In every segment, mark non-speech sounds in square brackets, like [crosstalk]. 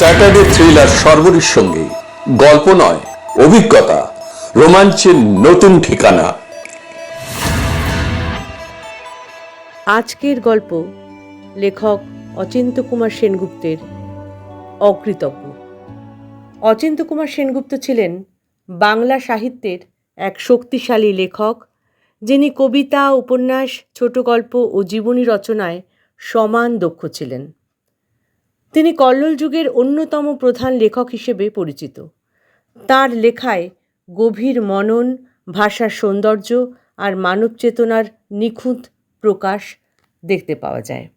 Saturday thriller সর্বরীর সঙ্গে, গল্প নয়, অভিজ্ঞতা, রোমাঞ্চের নতুন ঠিকানা। আজকের গল্প লেখক অচিন্ত কুমার সেনগুপ্তের অকৃতজ্ঞ। অচিন্ত কুমার সেনগুপ্ত ছিলেন বাংলা সাহিত্যের এক শক্তিশালী লেখক, যিনি কবিতা, উপন্যাস ছোট গল্প ও জীবনী রচনায় সমান দক্ষ ছিলেন। তিনি কল্লোল যুগের অন্যতম প্রধান লেখক হিসেবে পরিচিত। তার লেখায় গভীর মনন, ভাষার সৌন্দর্য আর মানব চেতনার নিখুঁত প্রকাশ দেখতে পাওয়া যায়।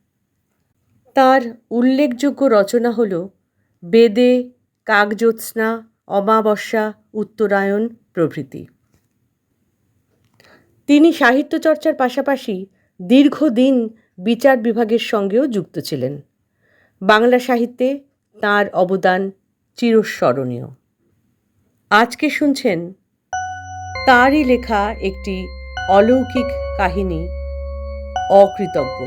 তার উল্লেখযোগ্য রচনা হল বেদে কাকজ্যোৎস্না, অমাবস্যা, উত্তরায়ণ প্রভৃতি। তিনি সাহিত্য চর্চার পাশাপাশি দীর্ঘদিন বিচার বিভাগের সঙ্গেও যুক্ত ছিলেন। বাংলা সাহিত্যে তার অবদান চিরস্মরণীয়। আজকে শুনছেন তারই লেখা একটি অলৌকিক কাহিনী, অকৃতজ্ঞ।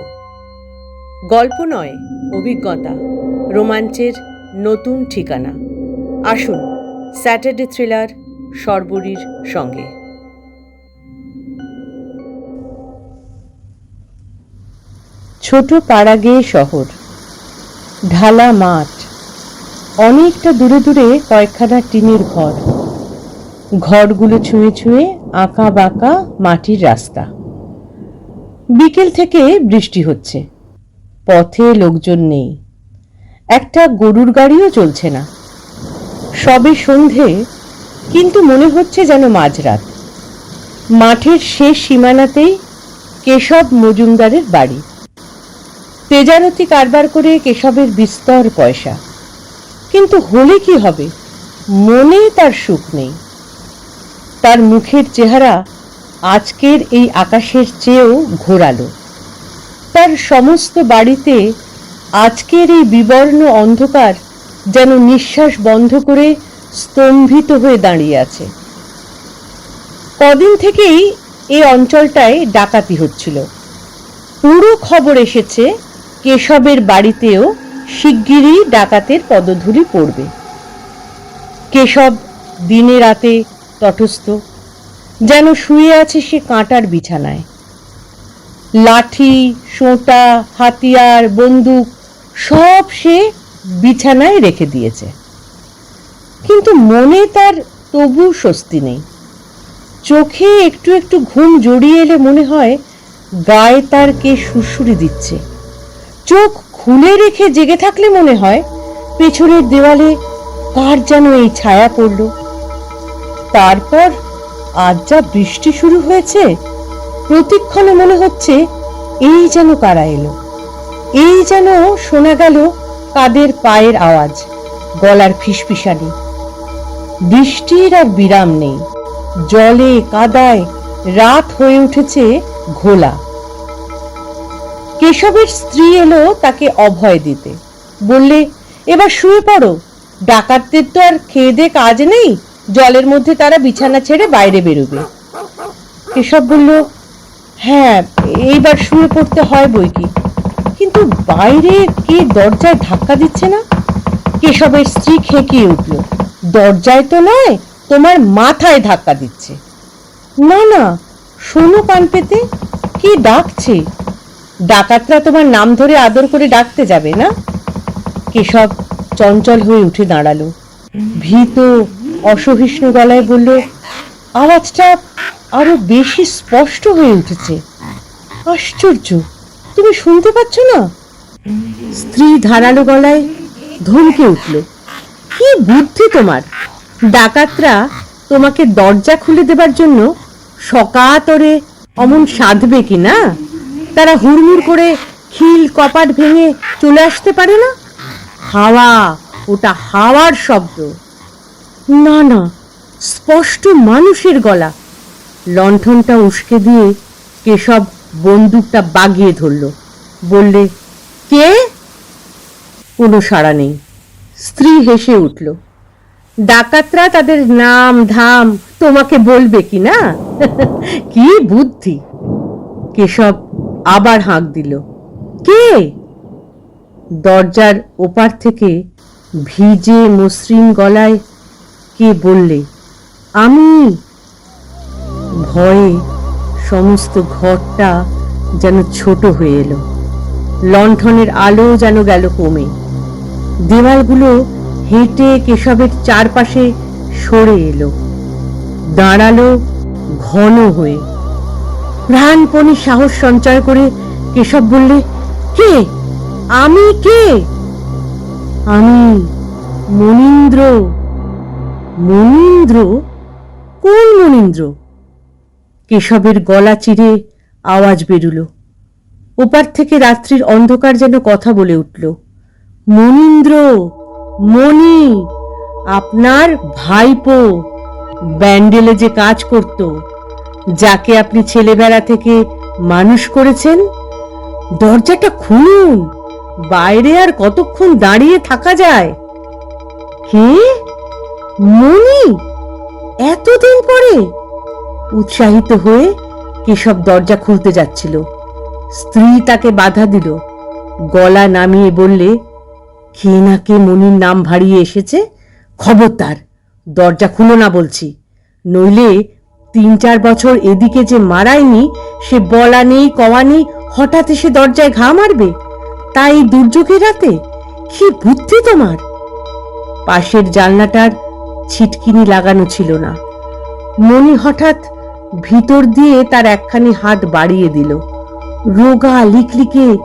গল্প নয়, অভিজ্ঞতা, রোমাঞ্চের নতুন ঠিকানা। আসুন স্যাটারডে থ্রিলার সর্বরীর সঙ্গে। ছোট পাড়াগেয়ে শহর ঢালা মাঠ। অনেকটা দূরে দূরে কয়েকখানা টিনের ঘর। ঘরগুলো ছুঁয়ে ছুঁয়ে আঁকা বাঁকা মাটির রাস্তা। বিকেল থেকে বৃষ্টি হচ্ছে। পথে লোকজন নেই। একটা গরুর গাড়িও চলছে না। সবে সন্ধে, কিন্তু মনে হচ্ছে যেন মাঝরাত। মাঠের শেষ সীমানাতেই কেশব মজুমদারের বাড়ি। তেজারতি কারবার করে কেশবের বিস্তর পয়সা। কিন্তু হলে কি হবে? মনে তার সুখ নেই। তার মুখের চেহারা আজকের এই আকাশের চেয়েও ঘোরালো। তার সমস্ত বাড়িতে আজকের এই বিবর্ণ অন্ধকার যেন নিঃশ্বাস বন্ধ করে স্তম্ভিত হয়ে দাঁড়িয়ে আছে। কদিন থেকেই এই অঞ্চলটায় ডাকাতি হচ্ছিল। পুরো খবর এসেছে কেশবের বাড়িতেও শিগগিরই ডাকাতের পদধূলি পড়বে। কেশব দিনে রাতে তটস্থ, যেন শুয়ে আছে সে কাঁটার বিছানায়। লাঠি, সোঁটা, হাতিয়ার, বন্দুক, সব সে বিছানায় রেখে দিয়েছে। কিন্তু মনে তার তবু স্বস্তি নেই। চোখে একটু একটু ঘুম জড়িয়ে এলে মনে হয় গায়ে তার কে সুরসুরি দিচ্ছে। চোখ খুলে রেখে জেগে থাকলে মনে হয় পেছনের দেওয়ালে কার যেন এই ছায়া পড়ল। তারপর আজ যা বৃষ্টি শুরু হয়েছে, প্রতিক্ষণে মনে হচ্ছে এই যেন কারা এলো। এই যেন শোনা গেল কাদের পায়ের আওয়াজ, গলার ফিসফিসানি। বৃষ্টির আর বিরাম নেই। জলে কাদায় রাত হয়ে উঠেছে ঘোলা। কেশবের স্ত্রী এলো তাকে অভয় দিতে। বললে, এবার শুয়ে পড়ো। ডাকাতদের তো আর খেয়ে দে কাজ নেই। জলের মধ্যে তারা বিছানা ছেড়ে বাইরে বেরোবে। কেশব বলল হ্যাঁ এইবার শুয়ে পড়তে হয় বই কি। কিন্তু বাইরে কে দরজায় ধাক্কা দিচ্ছে না? কেশবের স্ত্রী খেকিয়ে উঠল, দরজায় তো নয়, তোমার মাথায় ধাক্কা দিচ্ছে। না না, শোনো কান পেতে, কি ডাকছে? ডাকাতরা তোমার নাম ধরে আদর করে ডাকতে যাবে, না? কেশব চঞ্চল হয়ে উঠে দাঁড়াল। ভীত অসহিষ্ণু গলায় বলল, আওয়াজটা আরও বেশি স্পষ্ট হয়ে উঠেছে। আশ্চর্য, তুমি শুনতে পাচ্ছ না? স্ত্রী ধারালো গলায় ধমকে উঠল, কি বুদ্ধি তোমার? ডাকাতরা তোমাকে দরজা খুলে দেবার জন্য সকাতরে অমন সাধবে কি, না? তারা হুড়মুড় করে খিল কপাট ভেঙে চলে আসতে পারে না? হাওয়া, ওটা হাওয়ার শব্দ। না না, স্পষ্ট মানুষের গলা। লণ্ঠনটা উস্কে দিয়ে কেশব বন্দুকটা বাগিয়ে ধরল। বললে, কে? কোনো সাড়া নেই। স্ত্রী হেসে উঠল, ডাকাতরা তাদের নাম, ধাম তোমাকে বলবে কি না? [laughs] কি বুদ্ধি? কেশব আবার হাঁক দিল। কে? দরজার ওপার থেকে ভিজে মসৃণ গলায় কে বললে, আমি? ভয়ে সমস্ত ঘরটা যেন ছোট হয়ে এলো। লণ্ঠনের আলো যেন গেল কমে। দেওয়ালগুলো হেঁটে কেশবের চারপাশে সরে এলো। দাঁড়াল ঘন হয়ে। প্রাণপণে সাহস সঞ্চয় করে কেশব বললে, কে? আমি কে? আমি মনীন্দ্র। মনীন্দ্র? কোন মনীন্দ্র? কেশবের গলা চিরে আওয়াজ বেরুলো। ওপার থেকে রাত্রির অন্ধকার যেন কথা বলে উঠল। মনীন্দ্র, মণি, আপনার ভাইপো ব্যান্ডেলে যে কাজ করত যাকে আপনি ছেলেবেলা থেকে মানুষ করেছেন? দরজাটা খুলুন। বাইরে আর কতক্ষণ দাঁড়িয়ে থাকা যায়? কে? মনি এতদিন পরে? উৎসাহিত হয়ে কেশব দরজা খুলতে যাচ্ছিল। স্ত্রী তাকে বাধা দিল। গলা নামিয়ে বললে, কে না কে মনির নাম ভারিয়ে এসেছে? খবরদার, দরজা খুলো না বলছি। নইলে তিন চার বছর এদিকে যে মারায়নি, সে বলা নেই, কওয়া নেই, হঠাৎ এসে দরজায় ঘা মারবে? তাই দুর্যোগের রাতে? কি বুদ্ধি তোমার? পাশের জানলাটার ছিটকিনি লাগানো ছিল না। মনি হঠাৎ ভিতর দিয়ে তার একখানি হাত বাড়িয়ে দিল। রোগা লিকলিকে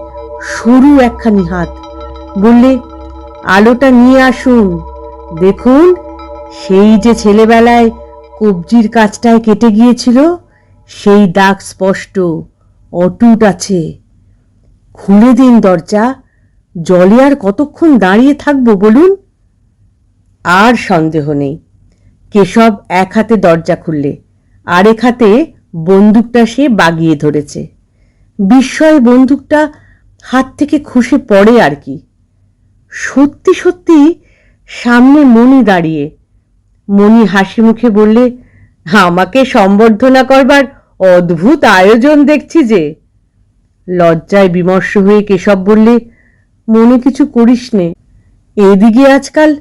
সরু একখানি হাত। বললে, আলোটা নিয়ে আসুন। দেখুন, সেই যে ছেলেবেলায় কবজির কাজটায় কেটে গিয়েছিল, সেই দাগ স্পষ্ট, অটুট আছে। খুলে দিন দরজা, জলে আর কতক্ষণ দাঁড়িয়ে থাকব বলুন? আর সন্দেহ নেই। কেশব এক হাতে দরজা খুললে, আরেক হাতে বন্দুকটা সে বাগিয়ে ধরেছে। বিস্ময়ে বন্দুকটা হাত থেকে খসে পড়ে আর কি। সত্যি সত্যি সামনে মণি দাঁড়িয়ে মণি হাসি মুখে বললে, আমাকে সম্বর্ধনা করবার অদ্ভুত আয়োজন দেখছি যে। লজ্জায় বিমর্ষ হয়ে কেশব বললে, মনে কিছু করিস নে, এদিকে আজকাল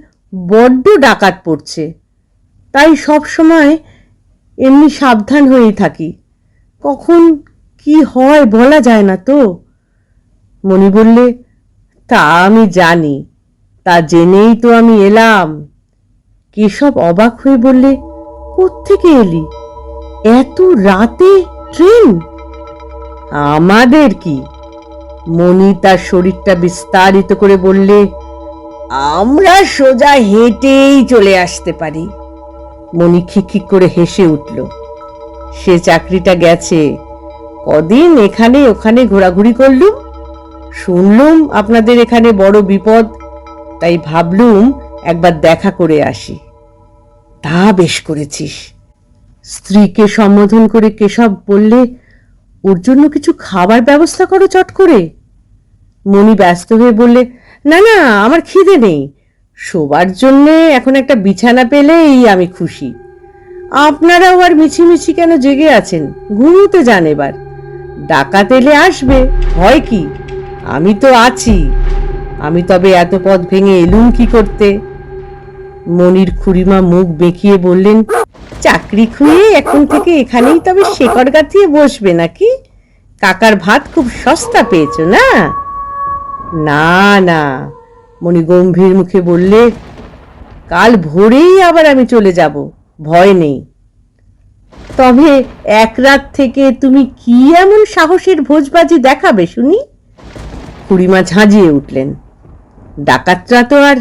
বড্ড ডাকাত পড়ছে। তাই সব সময় এমনি সাবধান হয়েই থাকি। কখন কি হয় বলা যায় না তো? মণি বললে, তা আমি জানি, তা জেনেই তো আমি এলাম। কেশব অবাক হয়ে বললে, কোত্থেকে এলি? এত রাতে ট্রেন? আমাদের কি? মণি তার শরীরটা বিস্তারিত করে বললে, আমরা সোজা হেঁটেই চলে আসতে পারি। মণি খিকখিক করে হেসে উঠল, সে চাকরিটা গেছে। কদিন এখানে ওখানে ঘোরাঘুরি করলুম? শুনলুম আপনাদের এখানে বড় বিপদ, তাই ভাবলুম একবার দেখা করে আসি। তা বেশ করেছিস। স্ত্রীকে সম্বোধন করে কেশব বললে, ওর জন্য কিছু খাবার ব্যবস্থা করো চট করে। মণি ব্যস্ত হয়ে বললে, না না, আমার খিদে নেই। শোবার জন্যে এখন একটা বিছানা পেলেই আমি খুশি। আপনারাও আর মিছিমিছি কেন জেগে আছেন? ঘুমোতে যান এবার। ডাকাত এলে আসবে হয় কি? আমি তো আছি। আমি তবে এত পথ ভেঙে এলুম কি করতে? মনির খুড়িমা মুখ বেঁকিয়ে বললেন, চাকরি খুঁয়ে এখন থেকে এখানেই তবে শেকড় গাঁথিয়ে বসবে নাকি? কাকার ভাত খুব সস্তা পেয়েছ না? না না মণি গম্ভীর মুখে বললে, কাল ভোরেই আবার আমি চলে যাব, ভয় নেই। তবে এক রাত থেকে তুমি কি এমন সাহসের ভোজবাজি দেখাবে শুনি? খুড়িমা ঝাঁজিয়ে উঠলেন, ডাকাতরা তো আর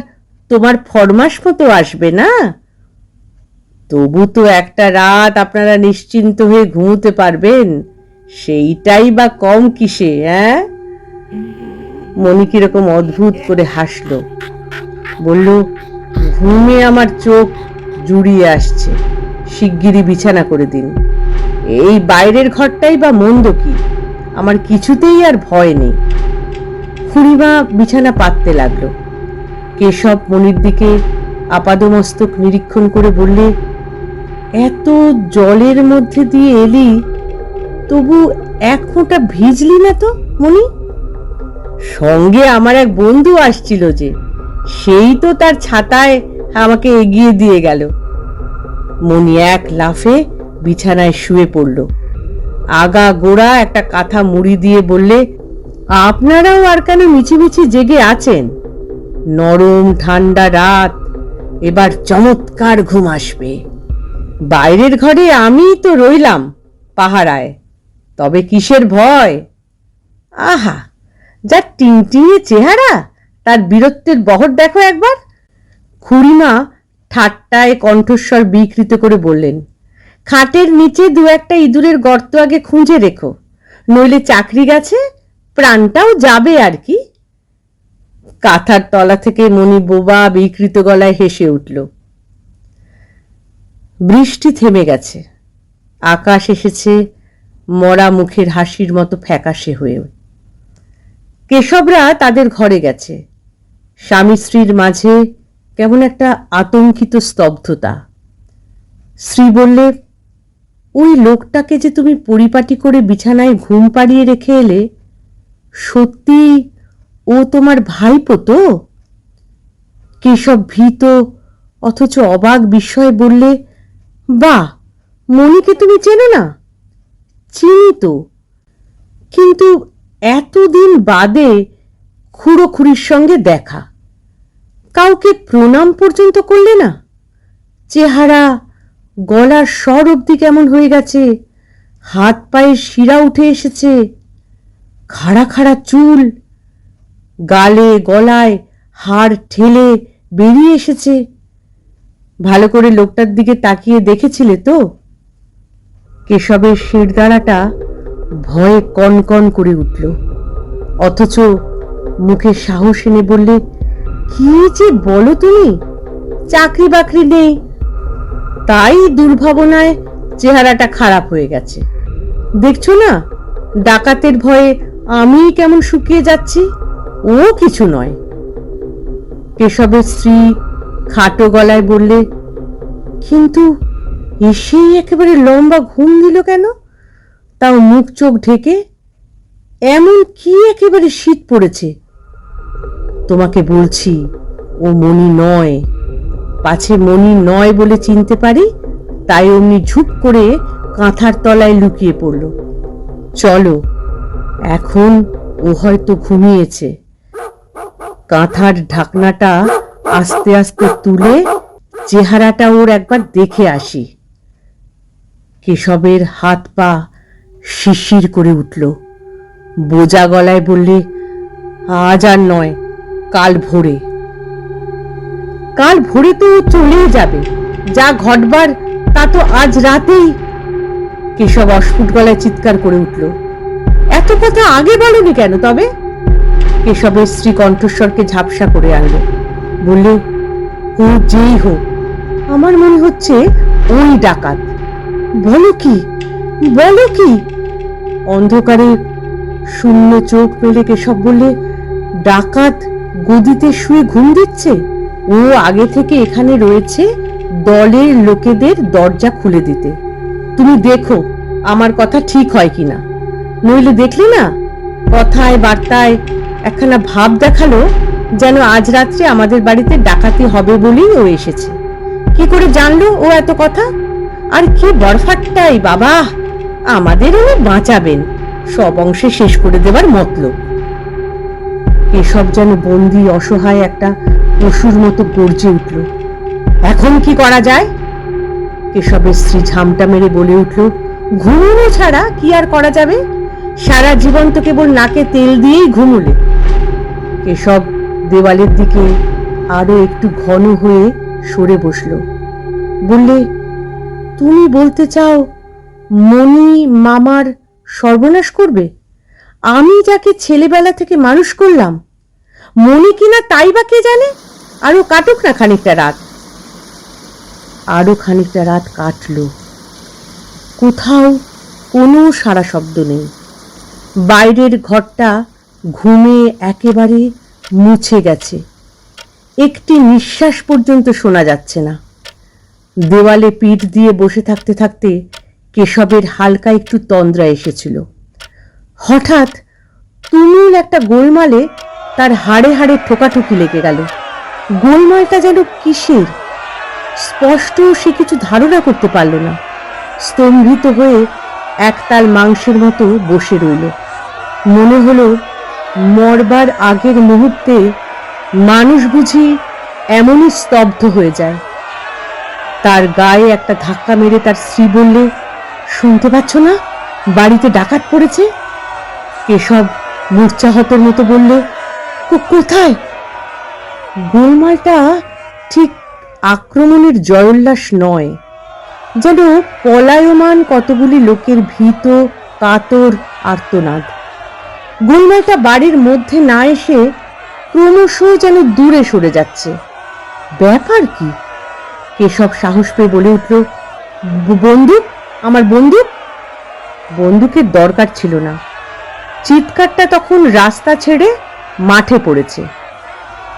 তোমার ফরমাস মতো আসবে না? তবু তো একটা রাত আপনারা নিশ্চিন্ত হয়ে ঘুমোতে পারবেন। সেইটাই বা কম কিসে হ্যাঁ মনি কীরকম অদ্ভুত করে হাসল। বলল, ঘুমে আমার চোখ জুড়িয়ে আসছে। শিগগিরই বিছানা করে দিন। এই বাইরের ঘরটাই বা মন্দ কি? আমার কিছুতেই আর ভয় নেই। খুড়িমা বিছানা পাততে লাগল। কেশব মনির দিকে আপাদমস্তক নিরীক্ষণ করে বললে, এত জলের মধ্যে দিয়ে এলি, তবু এক ফোঁটা ভিজলি না তো, মনি? সঙ্গে আমার এক বন্ধু আসছিল যে, সেই তো তার ছাতায় আমাকে এগিয়ে দিয়ে গেল। মনি এক লাফে বিছানায় শুয়ে পড়ল। আগা গোড়া একটা কাঁথা মুড়ি দিয়ে বললে, আপনারাও আর কেন মিছিমিছি জেগে আছেন? নরম ঠান্ডা রাত। এবার চমৎকার ঘুম আসবে। বাইরের ঘরে আমিই তো রইলাম পাহারায়। তবে কিসের ভয়? আহা, যা টিংটিঙে চেহারা, তার বীরত্বের বহর দেখো একবার। খুড়িমা ঠাট্টায় কণ্ঠস্বর বিকৃত করে বললেন, খাটের নিচে দু একটা ইঁদুরের গর্ত আগে খুঁজে রেখো। নইলে চাকরি গেছে, প্রাণটাও যাবে আর কি। কাঁথার তলা থেকে মণি বোবা বিকৃত গলায় হেসে উঠল। বৃষ্টি থেমে গেছে। আকাশ এসেছে মরা মুখের হাসির মতো ফ্যাকাশে হয়ে। কেশবরা তাদের ঘরে গেছে। স্বামী স্ত্রীর মাঝে কেমন একটা আতঙ্কিত স্তব্ধতা। স্ত্রী বললে, ওই লোকটাকে যে তুমি পরিপাটি করে বিছানায় ঘুম পাড়িয়ে রেখে এলে সত্যি ও তোমার ভাইপো তো? কেশব ভীত, অথচ অবাক বিস্ময়ে বললে, বাহ, মণিকে তুমি চেনো না? চিনি তো। কিন্তু এতদিন বাদে খুড়ো খুড়ির সঙ্গে দেখা। কাউকে প্রণাম পর্যন্ত করলে না? চেহারা, গলার স্বর অবধি কেমন হয়ে গেছে? হাত পায়ের শিরা উঠে এসেছে। খাড়া খাড়া চুল গালে, গলায়, হাড় ঠেলে বেরিয়ে এসেছে। ভালো করে লোকটার দিকে তাকিয়ে দেখেছিলে তো? কেশবের শিরদাঁড়াটা ভয়ে কনকন করে উঠল। অথচ মুখে সাহস এনে বললে, কি যে বলো তুমি? চাকরি বাকরি নেই। তাই দুর্ভাবনায় চেহারাটা খারাপ হয়ে গেছে। দেখছ না, ডাকাতের ভয়ে আমি কেমন শুকিয়ে যাচ্ছি? ও কিছু নয়। কেশবের স্ত্রী খাটো গলায় বললে, কিন্তু এসেই একেবারে লম্বা ঘুম দিল কেন? তাও মুখ চোখ ঢেকে এমন কি একেবারে শীত পড়েছে? তোমাকে বলছি, ও মণি নয়। পাছে মণি নয় বলে চিনতে পারি, তাই অমনি ঝুপ করে কাঁথার তলায় লুকিয়ে পড়ল। চলো, এখন ও হয়তো ঘুমিয়েছে। কাঁথার ঢাকনাটা আস্তে আস্তে তুলে চেহারাটা ওর একবার দেখে আসি। কেশবের হাত পা শিশির করে উঠল। বোজা গলায় বললে, আজ আর নয়, কাল ভোরে। কাল ভোরে তো ও চলেই যাবে। যা ঘটবার, তা তো আজ রাতেই। কেশব অস্ফুট গলায় চিৎকার করে উঠল। এত কথা আগে বলনি কেন তবে? কেশবের স্ত্রী কণ্ঠস্বরকে ঝাপসা করে আনল। বললে, ও যেই হোক, আমার মনে হচ্ছে ওই ডাকাত। বলো কি বলো কি? অন্ধকারে শূন্য চোখ পেলে কেশব বললে, ডাকাত গদিতে শুয়ে ঘুম দিচ্ছে? ও আগে থেকে এখানে রয়েছে দলের লোকেদের দরজা খুলে দিতে। তুমি দেখো, আমার কথা ঠিক হয় কিনা। নইলে দেখলে না, কথায়, বার্তায় একখানা ভাব দেখাল যেন আজ রাত্রে আমাদের বাড়িতে ডাকাতি হবে বলেই ও এসেছে। কি করে জানলো ও এত কথা? আর কি বরফাট্টাই বাবা! আমাদের উনি বাঁচাবেন, সব অংশে শেষ করে দেবার মতলব। এসব যেন বন্দি, অসহায় একটা পশুর মতো গর্জে উঠল। এখন কি করা যায়? কেশবের স্ত্রী ঝামটা মেরে বলে উঠল, ঘুমোনো ছাড়া কি আর করা যাবে? সারা জীবন তো কেবল নাকে তেল দিয়েই ঘুমুলে। কেশব দেওয়ালের দিকে আরও একটু ঘন হয়ে সরে বসল। বললে, তুমি বলতে চাও মণি মামার সর্বনাশ করবে? আমি যাকে ছেলেবেলা থেকে মানুষ করলাম, মণি কিনা তাই বা কে জানে? আরও কাটুক না খানিকটা রাত। আরও খানিকটা রাত কাটলো। কোথাও কোনো সারা শব্দ নেই। বাইরের ঘরটা ঘুমে একেবারে মুছে গেছে। একটি নিঃশ্বাস পর্যন্ত শোনা যাচ্ছে না। দেওয়ালে পিঠ দিয়ে বসে থাকতে থাকতে কেশবের হালকা একটু তন্দ্রা এসেছিল। হঠাৎ তুমুল একটা গোলমালে তার হাড়ে হাড়ে ঠোকাঠুকি লেগে গেল। গোলমালটা যেন কিসের? স্পষ্ট সে কিছু ধারণা করতে পারল না। স্তম্ভিত হয়ে একতাল মাংসের মতো বসে রইল। মনে হলো মরবার আগের মুহূর্তে মানুষ বুঝি এমনই স্তব্ধ হয়ে যায়। তার গায়ে একটা ধাক্কা মেরে তার স্ত্রী বললে, শুনতে পাচ্ছ না? বাড়িতে ডাকাত পড়েছে? এসব মূর্ছাহতের মতো বললে, "কো- কোথায়? গোলমালটা ঠিক আক্রমণের জয়োল্লাস নয়, যেন পলায়মান কতগুলি লোকের ভীত, কাতর, আর্তনাদ। গোলমালটা বাড়ির মধ্যে না এসে ক্রমশ যেন দূরে সরে যাচ্ছে। ব্যাপার কি? কেশব সাহস পেয়ে বলে উঠল বন্দুক আমার বন্দুক বন্দুকের দরকার ছিল না। চিৎকারটা তখন রাস্তা ছেড়ে মাঠে পড়েছে।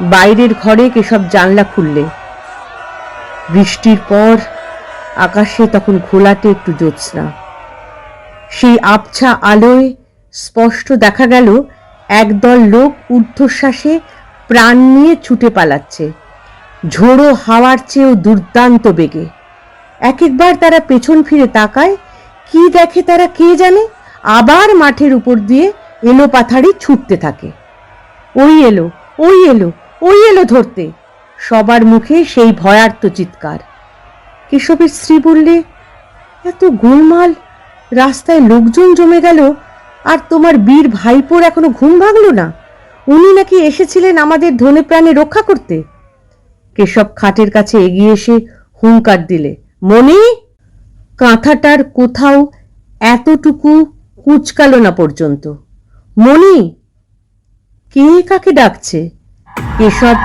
বাইরের ঘরে কেশব জানলা খুললে। বৃষ্টির পর আকাশে তখন ঘোলাটে একটু জ্যোৎস্না। সেই আবছা আলোয় স্পষ্ট দেখা গেল, একদল লোক ঊর্ধ্বশ্বাসে প্রাণ নিয়ে ছুটে পালাচ্ছে। ঝোড়ো হাওয়ার চেয়েও দুর্দান্ত বেগে। এক একবার তারা পেছন ফিরে তাকায়, কি দেখে তারা কে জানে? আবার মাঠের উপর দিয়ে এলো পাথারি ছুটতে থাকে। ওই এলো ওই এলো ওই এলো ধরতে। সবার মুখে সেই ভয়ার্ত চিৎকার। কেশবের স্ত্রী বললে, এত গোলমাল, রাস্তায় লোকজন জমে গেল আর তোমার বীর ভাইপোর এখনও ঘুম ভাঙল না? উনি নাকি এসেছিলেন আমাদের ধনে প্রাণে রক্ষা করতে? কেশব খাটের কাছে এগিয়ে এসে হুঙ্কার দিলে মনি কাঁথাটার কোথাও এতটুকু কুচকালো না পর্যন্ত। মনি কে কাকে ডাকছে? কেশব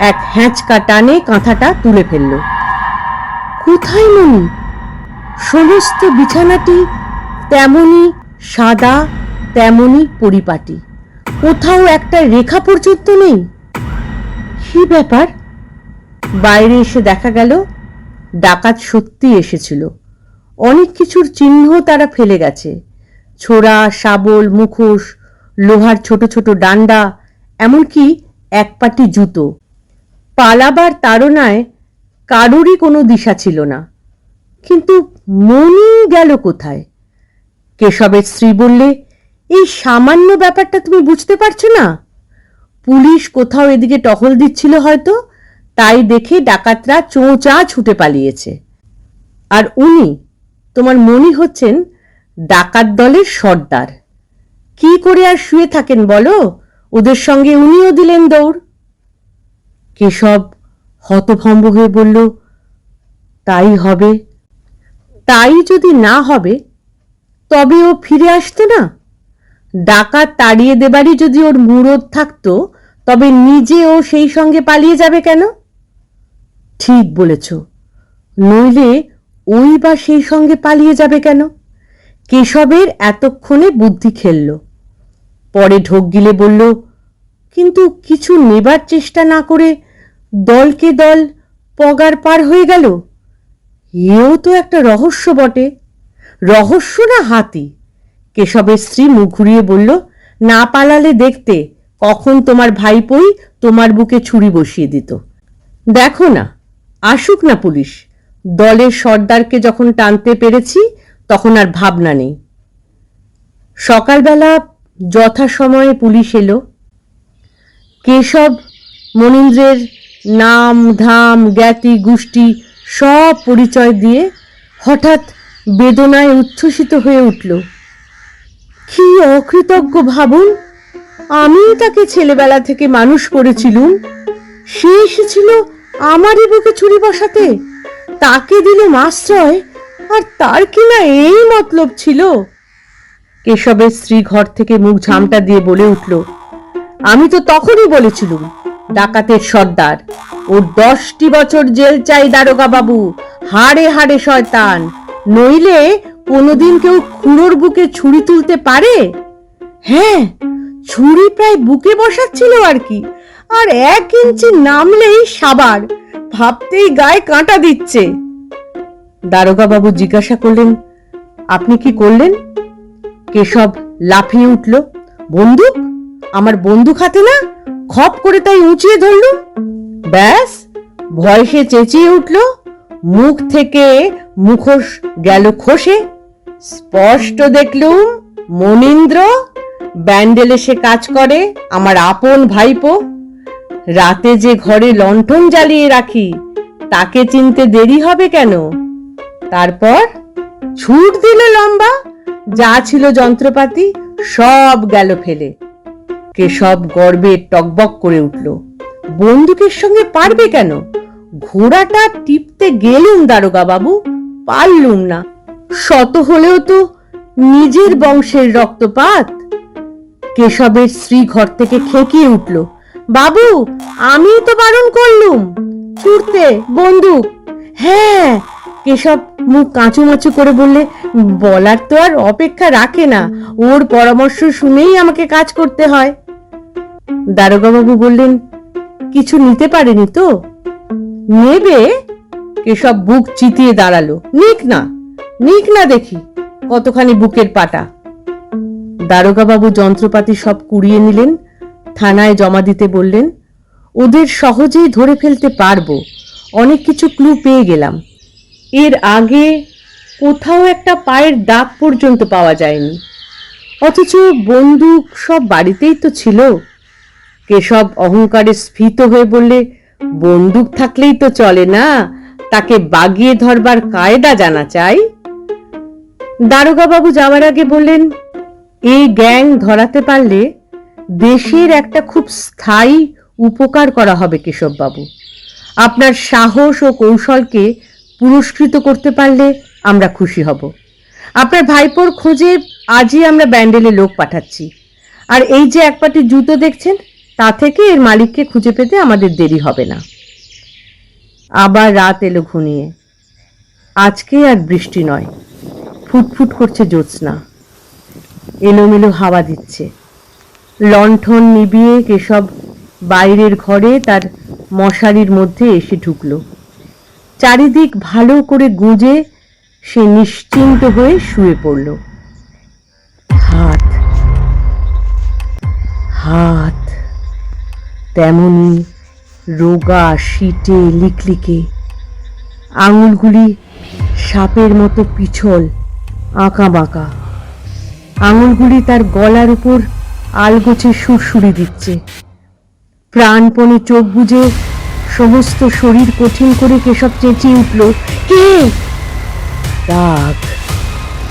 এক হ্যাঁচকা টানে কাঁথাটা তুলে ফেলল। কোথায় মনি সমস্ত বিছানাটি তেমনি সাদা তেমনি পরিপাটি। কোথাও একটা রেখা পর্যন্ত নেই। কি ব্যাপার? বাইরে এসে দেখা গেল, ডাকাত সত্যি এসেছিল। অনেক কিছুর চিহ্ন তারা ফেলে গেছে। ছোড়া, শাবল, মুখোশ, লোহার ছোট ছোট ডান্ডা, এমনকি এক পাটি জুতো। পালাবার তাড়নায় কারোরই কোনো দিশা ছিল না। কিন্তু মনই গেল কোথায়? কেশবের স্ত্রী বললে এই সামান্য ব্যাপারটা তুমি বুঝতে পারছ না? পুলিশ কোথাও এদিকে টহল দিচ্ছিল হয়তো, তাই দেখে ডাকাতরা চোঁচা ছুটে পালিয়েছে। আর উনি, তোমার মনি হচ্ছেন ডাকাত দলের সর্দার। কি করে আর শুয়ে থাকেন বলো? ওদের সঙ্গে উনিও দিলেন দৌড়। কেশব হতভম্ব হয়ে বলল, তাই হবে। তাই যদি না হবে, তবে ও ফিরে আসতো না? ডাকাত তাড়িয়ে দেবারই যদি ওর মুরদ থাকতো, তবে নিজে ও সেই সঙ্গে পালিয়ে যাবে কেন? ঠিক বলেছ। নইলে ওই বা সেই সঙ্গে পালিয়ে যাবে কেন? কেশবের এতক্ষণে বুদ্ধি খেলল। পরে ঢোক গিলে বলল, কিন্তু কিছু নেবার চেষ্টা না করে দলকে দল পগার পার হয়ে গেল? এও তো একটা রহস্য বটে। রহস্য না হাতি? কেশবের স্ত্রী মুখ ঘুরিয়ে বলল, না পালালে দেখতে, কখন তোমার ভাইপোই তোমার বুকে ছুরি বসিয়ে দিত। দেখো না, আসুক না পুলিশ। দলের সর্দারকে যখন টানতে পেরেছি, তখন আর ভাবনা নেই। সকালবেলা যথাসময়ে পুলিশ এলো। কেশব, মনীন্দ্রের নাম, ধাম, জ্ঞাতি, গোষ্ঠী সব পরিচয় দিয়ে হঠাৎ বেদনায় উচ্ছ্বসিত হয়ে উঠল। কি অকৃতজ্ঞ ভাবুন? আমি তাকে ছেলেবেলা থেকে মানুষ করেছিলুম। সে এসেছিল আমারই বুকে ছুরি বসাতে। তাকে দিল আশ্রয়, আর তার কিনা এই মতলব ছিল। কেশবের স্ত্রী ঘর থেকে মুখ ঝামটা দিয়ে বলে উঠল, আমি তো তখনই বলেছিলুম, ডাকাতের সর্দার। ওর দশটি বছর জেল চাই দারোগা বাবু হাড়ে হাড়ে শয়তান। নইলে কোনোদিন কেউ খুঁড়োর বুকে ছুরি তুলতে পারে? হ্যাঁ ছুরি প্রায় বুকে বসাচ্ছিল আর কি। আর এক ইঞ্চি নামলেই সাবার, ভাবতেই গায়ে কাঁটা দিচ্ছে। দারোগা বাবু জিজ্ঞাসা করলেন, আপনি কি করলেন? কেশব লাফিয়ে উঠল, বন্দুক? আমার বন্দুক হাতে না? খপ করে তাই উঁচিয়ে ধরল ব্যাস ভয়সে চেঁচিয়ে উঠল। মুখ থেকে মুখোশ গেল খসে, স্পষ্ট দেখলুম মনীন্দ্র, ব্যান্ডেলে সে কাজ করে, আমার আপন ভাইপো। রাতে যে ঘরে লণ্ঠন জ্বালিয়ে রাখি, তাকে চিনতে দেরি হবে কেন? তারপর ছুট দিল লম্বা, যা ছিল যন্ত্রপাতি, সব গেল ফেলে। কেশব গর্বে টকবক করে উঠল। বন্দুকের সঙ্গে পারবে কেন? ঘোড়াটা টিপতে গেলুম দারোগা বাবু, পারলুম না। শত হলেও তো নিজের বংশের রক্তপাত। কেশবের স্ত্রী ঘর থেকে খেকিয়ে উঠল, বাবু আমি তো বারণ করলুম। ছুটতে বন্দুক। হ্যাঁ কেশব মুখ কাঁচুমাচু করে বললে, বলার তো আর অপেক্ষা রাখে না, ওর পরামর্শ শুনেই আমাকে কাজ করতে হয়। দারোগাবাবু বললেন, কিছু নিতে পারেনি তো? নেবে? কেশব বুক চিতিয়ে দাঁড়াল। নিক না নিক না দেখি কতখানি বুকের পাটা। দারোগাবাবু যন্ত্রপাতি সব কুড়িয়ে নিলেন, থানায় জমা দিতে বললেন, ওদের সহজেই ধরে ফেলতে পারব, অনেক কিছু ক্লু পেয়ে গেলাম। এর আগে কোথাও একটা পায়ের দাগ পর্যন্ত পাওয়া যায়নি। অথচ বন্দুক সব বাড়িতেই তো ছিল। কেশব অহংকারে স্ফীত হয়ে বললে বন্দুক থাকলেই তো চলে না। তাকে বাগিয়ে ধরবার কায়দা জানা চাই। দারোগাবাবু যাওয়ার আগে বললেন, এই গ্যাং ধরাতে পারলে দেশের একটা খুব স্থায়ী উপকার করা হবে কেশববাবু। আপনার সাহস ও কৌশলকে পুরস্কৃত করতে পারলে আমরা খুশি হব। আপনার ভাইপোর খোঁজে আজই আমরা ব্যান্ডেলে লোক পাঠাচ্ছি। আর এই যে এক পাটি জুতো দেখছেন তা থেকে এর মালিককে খুঁজে পেতে আমাদের দেরি হবে না। আবার রাত এলো ঘুনিয়ে। আজকে আর বৃষ্টি নয়। ফুটফুট করছে জ্যোৎস্না। এলোমেলো হাওয়া দিচ্ছে। লণ্ঠন নিবিয়ে কেশব বাইরের ঘরে তার মশারির মধ্যে এসে ঢুকলো। চারিদিক ভালো করে গুঁজে সে নিশ্চিন্ত হয়ে শুয়ে পড়ল। হাত হাত তেমনি রোগা শীতে লিকলিকে। আঙুলগুলি সাপের মতো পিছল আঁকা বাঁকা আঙুলগুলি তার গলার উপর আলগোছে সুরসুরি দিচ্ছে। প্রাণপণে চোখ বুজে সমস্ত শরীর কঠিন করে কেশব চেঁচিয়ে উঠল, কে? দাগ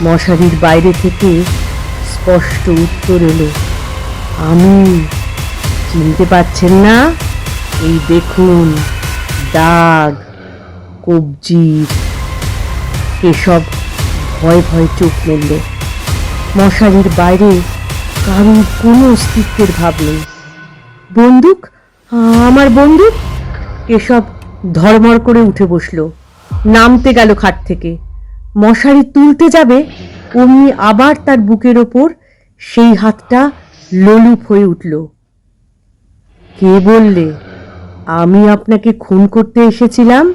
মশারির বাইরে থেকে স্পষ্ট উত্তর এলো, আমি। চিনতে পারছেন না। এই দেখুন, দাগ কবজির কেশব ভয় ভয় চোখ মেলল মশারির বাইরে কারুর কোনো অস্তিত্বের ভাব নেই। বন্দুক? আমার বন্দুক? এসব ধর্মর করে উঠে বসল। নামতে গেল খাট থেকে। মশারি তুলতে যাবে, অমনি আবার তার বুকের ওপর সেই হাতটা লোলুপ হয়ে উঠল। কে বললে? আমি আপনাকে খুন করতে এসেছিলাম?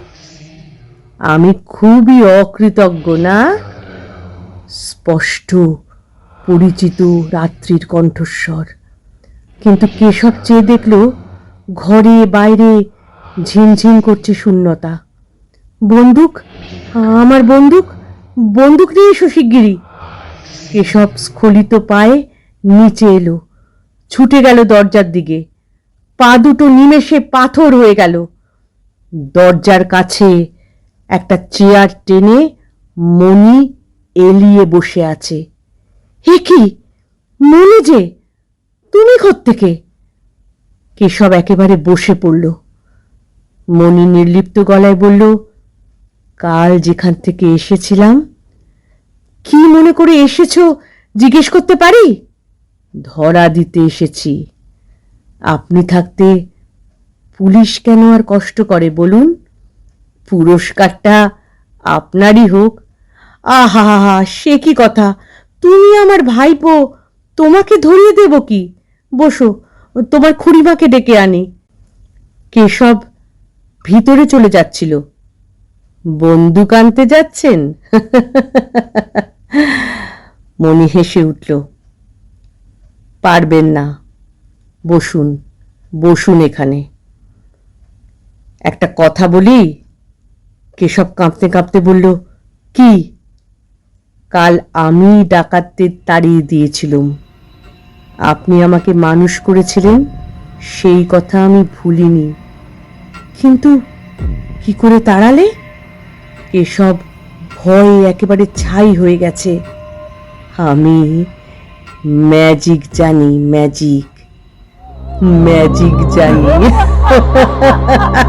আমি খুবই অকৃতজ্ঞ, না? স্পষ্ট, পরিচিত রাত্রির কণ্ঠস্বর। কিন্তু কেশব চেয়ে দেখল, ঘরে, বাইরে ঝিমঝিম করছে শূন্যতা। বন্দুক? আমার বন্দুক? বন্দুক নিয়ে এসো শিগগিরি কেশব স্খলিত পায়ে নিচে এলো, ছুটে গেল দরজার দিকে। পা দুটো নিমেষে পাথর হয়ে গেল। দরজার কাছে একটা চেয়ার টেনে মণি এলিয়ে বসে আছে। হে কি? মনে যে, তুমি থেকে কেশব একেবারে বসে পড়ল। মণি নির্লিপ্ত গলায় বলল, কাল যেখান থেকে এসেছিলাম। কি মনে করে এসেছ, জিজ্ঞেস করতে পারি? ধরা দিতে এসেছি। আপনি থাকতে পুলিশ কেন আর কষ্ট করে বলুন? পুরস্কারটা আপনারই হোক। আহা, হা সে কি কথা? তুমি আমার ভাইপো, তোমাকে ধরিয়ে দেব কি? বসো, তোমার খুড়িমাকে ডেকে আনি। কেশব ভিতরে চলে যাচ্ছিল। বন্দুক আনতে যাচ্ছেন? মনি হেসে উঠল। পারবেন না। বসুন বসুন এখানে। একটা কথা বলি? কেশব কাঁপতে কাঁপতে বলল, কি? কাল আমি ডাকাতদের তাড়িয়ে দিয়েছিলুম। আপনি আমাকে মানুষ করেছিলেন, সেই কথা আমি ভুলিনি। কিন্তু কি করে তাড়ালে? এসব ভয়ে একেবারে ছাই হয়ে গেছে। আমি ম্যাজিক জানি, ম্যাজিক। मैजिक चाहिए ha ha ha